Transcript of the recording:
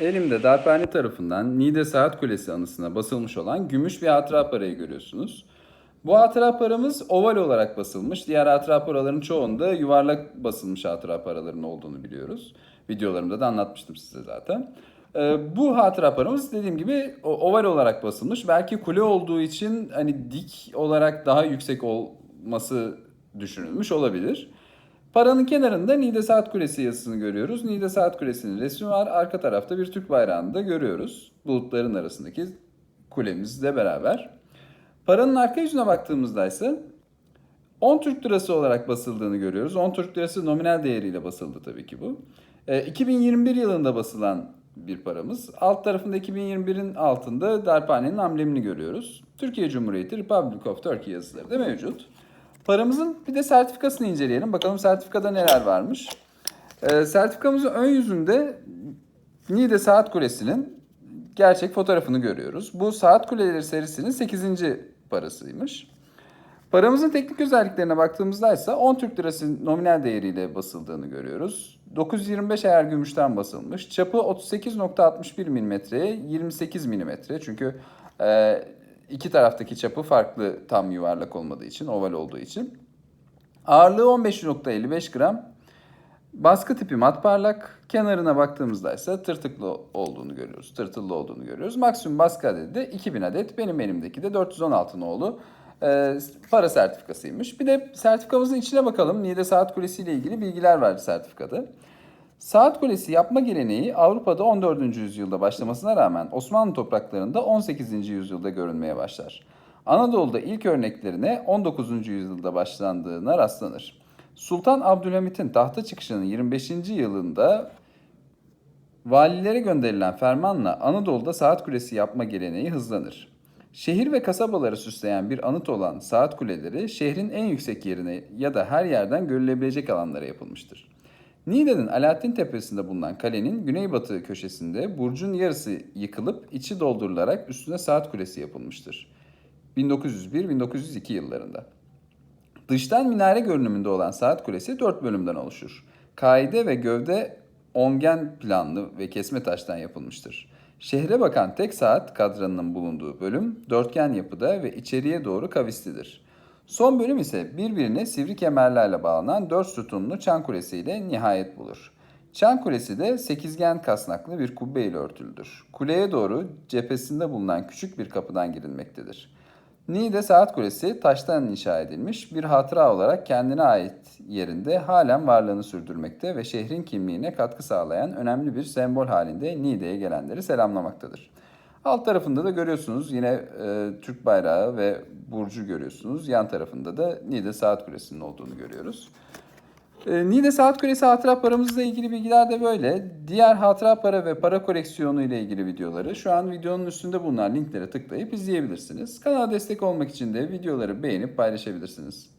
Elimde darphane tarafından Niğde Saat Kulesi anısına basılmış olan gümüş bir hatıra parayı görüyorsunuz. Bu hatıra paramız oval olarak basılmış. Diğer hatıra paraların çoğunda yuvarlak basılmış hatıra paraların olduğunu biliyoruz. Videolarımda da anlatmıştım size zaten. Ee, bu hatıra paramız dediğim gibi oval olarak basılmış. Belki kule olduğu için hani dik olarak daha yüksek olması düşünülmüş olabilir. Paranın kenarında Niğde Saat Kulesi yazısını görüyoruz. Niğde Saat Kulesi'nin resmi var. Arka tarafta bir Türk bayrağını da görüyoruz. Bulutların arasındaki kulemizle beraber. Paranın arka yüzüne baktığımızda ise 10 Türk lirası olarak basıldığını görüyoruz. 10 Türk lirası nominal değeriyle basıldı tabii ki bu. Ee, 2021 yılında basılan bir paramız. Alt tarafında 2021'in altında darphanenin amblemini görüyoruz. Türkiye Cumhuriyeti Republic of Turkey yazıları da mevcut. Paramızın bir de sertifikasını inceleyelim. Bakalım sertifikada neler varmış. Ee, sertifikamızın ön yüzünde Niğde Saat Kulesi'nin gerçek fotoğrafını görüyoruz. Bu Saat Kuleleri serisinin 8. parasıymış. Paramızın teknik özelliklerine baktığımızda ise 10 Türk Lirası nominal değeriyle basıldığını görüyoruz. 925 ayar gümüşten basılmış. Çapı 38.61 mm'ye 28 mm. Çünkü e, iki taraftaki çapı farklı tam yuvarlak olmadığı için, oval olduğu için. Ağırlığı 15.55 gram. Baskı tipi mat parlak. Kenarına baktığımızda ise tırtıklı olduğunu görüyoruz. Tırtıllı olduğunu görüyoruz. Maksimum baskı adedi de 2000 adet. Benim elimdeki de 416 nolu e, para sertifikasıymış. Bir de sertifikamızın içine bakalım. Niğde Saat Kulesi ile ilgili bilgiler vardı sertifikada. Saat kulesi yapma geleneği Avrupa'da 14. yüzyılda başlamasına rağmen Osmanlı topraklarında 18. yüzyılda görülmeye başlar. Anadolu'da ilk örneklerine 19. yüzyılda başlandığına rastlanır. Sultan Abdülhamit'in tahta çıkışının 25. yılında valilere gönderilen fermanla Anadolu'da saat kulesi yapma geleneği hızlanır. Şehir ve kasabaları süsleyen bir anıt olan saat kuleleri şehrin en yüksek yerine ya da her yerden görülebilecek alanlara yapılmıştır. Niğde'nin Alaaddin Tepesi'nde bulunan kalenin güneybatı köşesinde burcun yarısı yıkılıp içi doldurularak üstüne saat kulesi yapılmıştır. 1901-1902 yıllarında. Dıştan minare görünümünde olan saat kulesi 4 bölümden oluşur. Kaide ve gövde ongen planlı ve kesme taştan yapılmıştır. Şehre bakan tek saat kadranının bulunduğu bölüm dörtgen yapıda ve içeriye doğru kavislidir. Son bölüm ise birbirine sivri kemerlerle bağlanan dört sütunlu çan kulesi ile nihayet bulur. Çan kulesi de sekizgen kasnaklı bir kubbe ile örtülüdür. Kuleye doğru cephesinde bulunan küçük bir kapıdan girilmektedir. Niğde Saat Kulesi taştan inşa edilmiş bir hatıra olarak kendine ait yerinde halen varlığını sürdürmekte ve şehrin kimliğine katkı sağlayan önemli bir sembol halinde Niğde'ye gelenleri selamlamaktadır. Alt tarafında da görüyorsunuz yine e, Türk bayrağı ve burcu görüyorsunuz. Yan tarafında da Niğde Saat Kulesi'nin olduğunu görüyoruz. E, Niğde Saat Kulesi hatıra paramızla ilgili bilgiler de böyle. Diğer hatıra para ve para koleksiyonu ile ilgili videoları şu an videonun üstünde bulunan linklere tıklayıp izleyebilirsiniz. Kanala destek olmak için de videoları beğenip paylaşabilirsiniz.